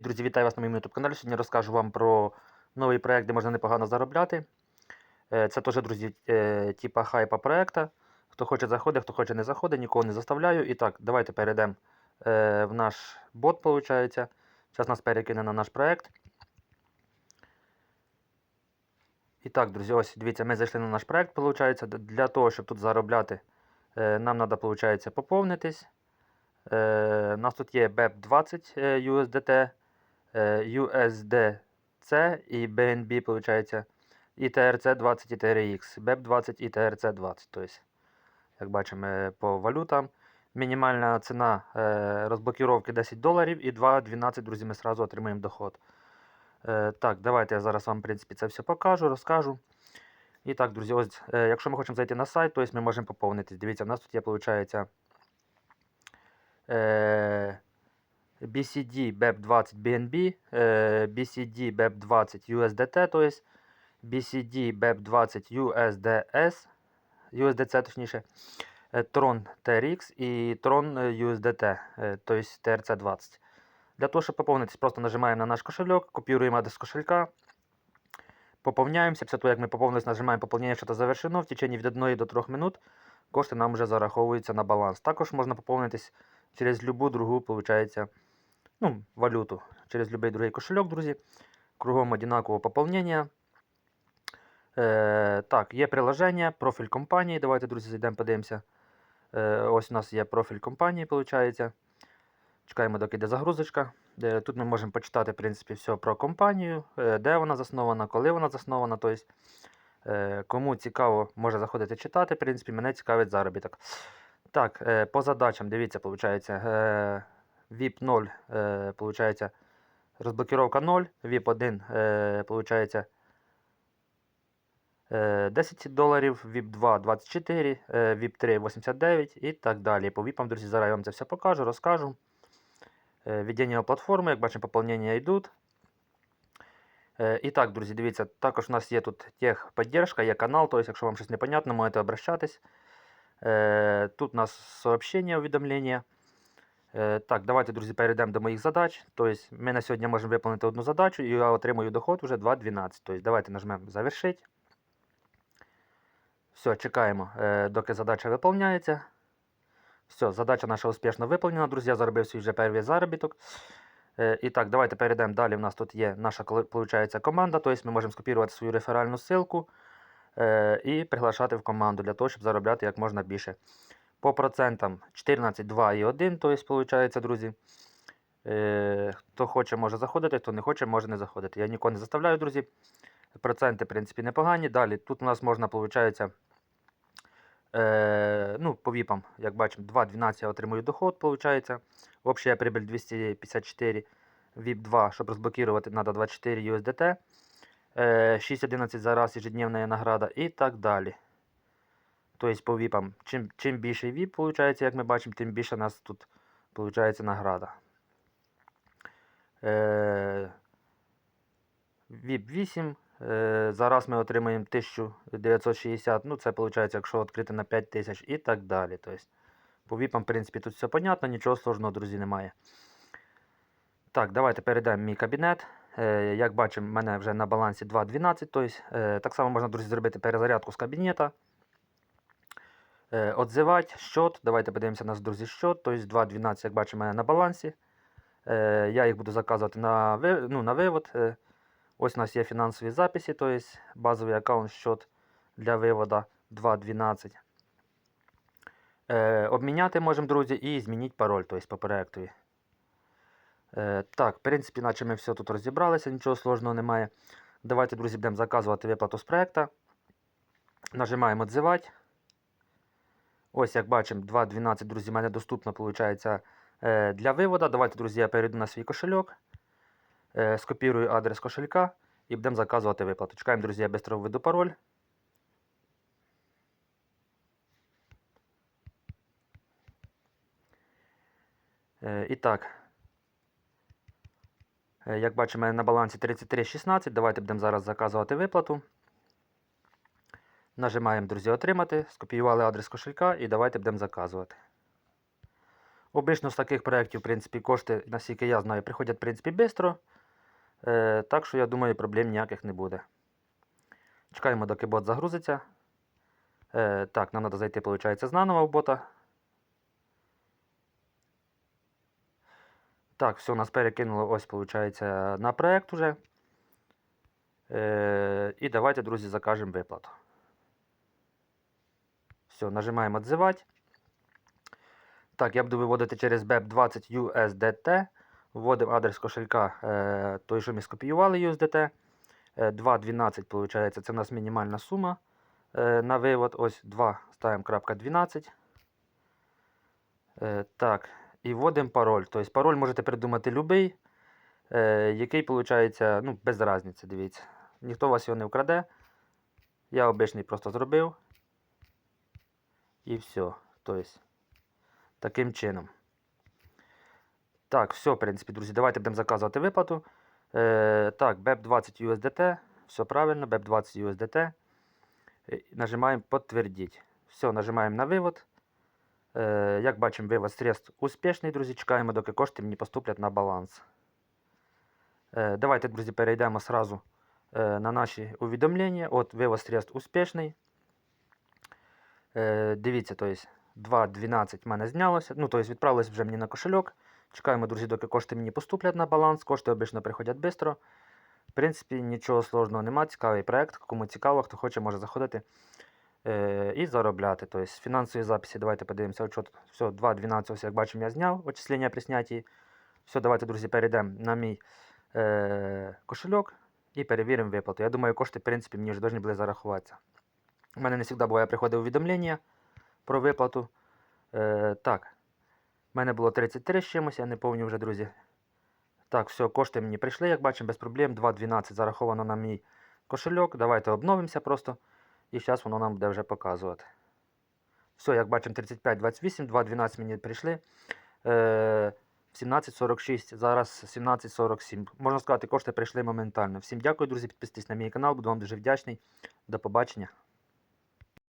Друзі, вітаю вас на моєму YouTube каналі. Сьогодні розкажу вам про новий проект, де можна непогано заробляти. Е, Це теж, друзі, е, типа хайпа проекта. Хто хоче заходить, хто хоче не заходить, нікого не заставляю. І так, давайте перейдемо е, в наш бот, виходить. Зараз нас перекине на наш проект. І так, друзі, ось дивіться, ми зайшли на наш проект, виходить. Для того, щоб тут заробляти, нам треба, виходить, поповнитись. У нас тут є BEP20 е, USDT, USDC і BNB, виходить, і TRC20 і TRX, BEP20 і TRC20. Тобто, як бачимо е, по валютам. Мінімальна ціна е, розблокіровки 10 доларів і 2,12, друзі, ми одразу отримаємо доход. Е, так, давайте я зараз вам, в принципі, це все покажу, розкажу. І так, друзі, ось, е, якщо ми хочемо зайти на сайт, то ми можемо поповнитись. Дивіться, в нас тут є, виходить, е, BCD BEP20 BNB, е, BCD BEP20 USDT, то есть BCD BEP20 USDS, USDC точніше, е, Tron TRX і Tron е, USDT, е, то есть TRC20. Для того, щоб поповнитись, просто нажимаємо на наш кошельок, копіруємо адрес кошелька, поповняємося. Після того, як ми поповнились, нажимаємо поповнення, що завершено. В течение від 1 до 3 минут кошти нам вже зараховуються на баланс. Також можна поповнитись через любу другу, получается, ну, валюту, через любой другий кошельок, друзі. Кругом одинаково поповнення. Е, так, є приложення, профіль компанії. Давайте, друзі, зайдемо, подивимося. Е, ось у нас є профіль компанії, виходить. Чекаємо, доки йде загрузочка. Е, тут ми можемо почитати, в принципі, все про компанію, е, де вона заснована, коли вона заснована. Тобто, е, кому цікаво, може заходити читати. В принципі, мене цікавить заробіток. Так, е, по задачам, дивіться, виходить, е, VIP 0, е, получається, розблокировка 0, VIP 1, е, получається, е, 10 доларів, VIP 2 24, е, VIP 3 89 і так далі. По VIP, друзі, зараз я вам це все покажу, розкажу. Е, Введення платформи, як бачимо, поповнення йдуть. Е, І так, друзі, дивіться, також у нас є тут техподдержка, є канал, тобто, якщо вам щось непонятно, можете обращатись. Е, Тут у нас сообщення, увідомлення. Е, Так, давайте, друзі, перейдемо до моїх задач. Тобто, ми на сьогодні можемо виконати одну задачу і я отримую доход вже 2.12. Тобто, давайте нажмемо завершити. Все, чекаємо, е, доки задача виповняється. Все, задача наша успішно виповнена, друзі. Я заробив свій вже перший заробіток. Е, І так, давайте перейдемо далі. У нас тут є наша виходить, команда. Тобто ми можемо скопірувати свою реферальну ссылку і приглашати в команду для того, щоб заробляти як можна більше. По процентам 14, 2 і 1, тобто, виходить, друзі. Е, хто хоче, може заходити, хто не хоче, може не заходити. Я нікого не заставляю, друзі. Проценти, в принципі, непогані. Далі тут у нас можна, виходить, е, ну, по віпам, як бачимо, 2.12 я отримую доход, виходить. Общая прибыль 254. VIP 2, щоб розблокувати, треба 24 USDT. Е, 6.11 за раз ежедневна награда і так далі. Тобто по віпам, чим, чим більше віп, виходить, як ми бачимо, тим більше у нас тут виходить награда. Е, VIP 8. Е, зараз ми отримаємо 1960. Ну, це виходить, якщо відкрити на 5000 і так далі. Тобто, по віпам, в принципі, тут все понятно, нічого сложного, друзі, немає. Так, давайте перейдемо в мій кабінет. Е, як бачимо, в мене вже на балансі 2.12. Тобто, так само можна, друзі, зробити перезарядку з кабінета. Е, Отзивати счет. Давайте подивимося на друзі счет. Тобто 2.12, як бачимо, на балансі. Е, Я їх буду заказувати на, ну, на вивод. Е, Ось у нас є фінансові записи, тобто базовий аккаунт счет для виводу 2.12. Е, обміняти можемо, друзі, і змінити пароль, тобто по проектові. Е, так, в принципі, наче ми все тут розібралися, нічого сложного немає. Давайте, друзі, будемо заказувати виплату з проекту. Нажимаємо «Отзивати». Ось, як бачимо, 2.12, друзі, в мене доступно, виходить, е, для виводу. Давайте, друзі, я перейду на свій кошельок. Е, скопірую адрес кошелька і будемо заказувати виплату. Чекаємо, друзі, я швидко введу пароль. Е, І так. Як бачимо, на балансі 33,16. Давайте будемо зараз заказувати виплату. Нажимаємо, друзі, отримати. Скопіювали адрес кошелька і давайте будемо заказувати. Обично з таких проєктів, в принципі, кошти, наскільки я знаю, приходять, в принципі, швидко. Е, так що, я думаю, проблем ніяких не буде. Чекаємо, доки бот загрузиться. Е, так, нам треба зайти, виходить, знаново в бота. Так, все, нас перекинуло ось, виходить, на проект уже. Е, і давайте, друзі, закажемо виплату. Все, нажимаємо «Отзивати». Так, я буду виводити через BEP20 USDT. Вводимо адрес кошелька, е, той, що ми скопіювали USDT. Е, 2.12, виходить, це у нас мінімальна сума е, на вивод. Ось 2 ставимо крапка 12. Е, так, і вводимо пароль. Тобто пароль можете придумати будь-який, який, виходить, ну, без різниці, дивіться. Ніхто вас його не вкраде. Я обичний просто зробив. І все. Тобто, таким чином. Так, все, в принципі, друзі, давайте будемо заказувати виплату. Е, так, BEP20 USDT. Все правильно, BEP20 USDT. Е, Нажимаємо підтвердіть. Все, нажимаємо на вивод. Е, як бачимо, вивод средств успішний, друзі. Чекаємо, доки кошти мені поступлять на баланс. Е, давайте, друзі, перейдемо сразу е, на наші увідомлення. От вивод средств успішний. Е, дивіться, то есть 2.12 в мене знялося. Ну, тобто відправилось вже мені на кошельок. Чекаємо, друзі, доки кошти мені поступлять на баланс. Кошти обично приходять швидко. В принципі, нічого сложного немає. Цікавий проект. Кому цікаво, хто хоче, може заходити е, і заробляти. Тобто фінансові записи, давайте подивимося. От що тут. Все, 2.12, ось як бачимо, я зняв очислення при снятті. Все, давайте, друзі, перейдемо на мій е, кошельок і перевіримо виплату. Я думаю, кошти, в принципі, мені вже повинні були зарахуватися. У мене не завжди буває приходить увідомлення про виплату. Е, так, в мене було 33 з чимось, я не пам'ятаю вже, друзі. Так, все, кошти мені прийшли, як бачимо, без проблем. 2.12 зараховано на мій кошельок. Давайте обновимося просто. І зараз воно нам буде вже показувати. Все, як бачимо, 35.28, 2.12 мені прийшли. Е, 17.46, зараз 17.47. Можна сказати, кошти прийшли моментально. Всім дякую, друзі. Підписуйтесь на мій канал, буду вам дуже вдячний. До побачення.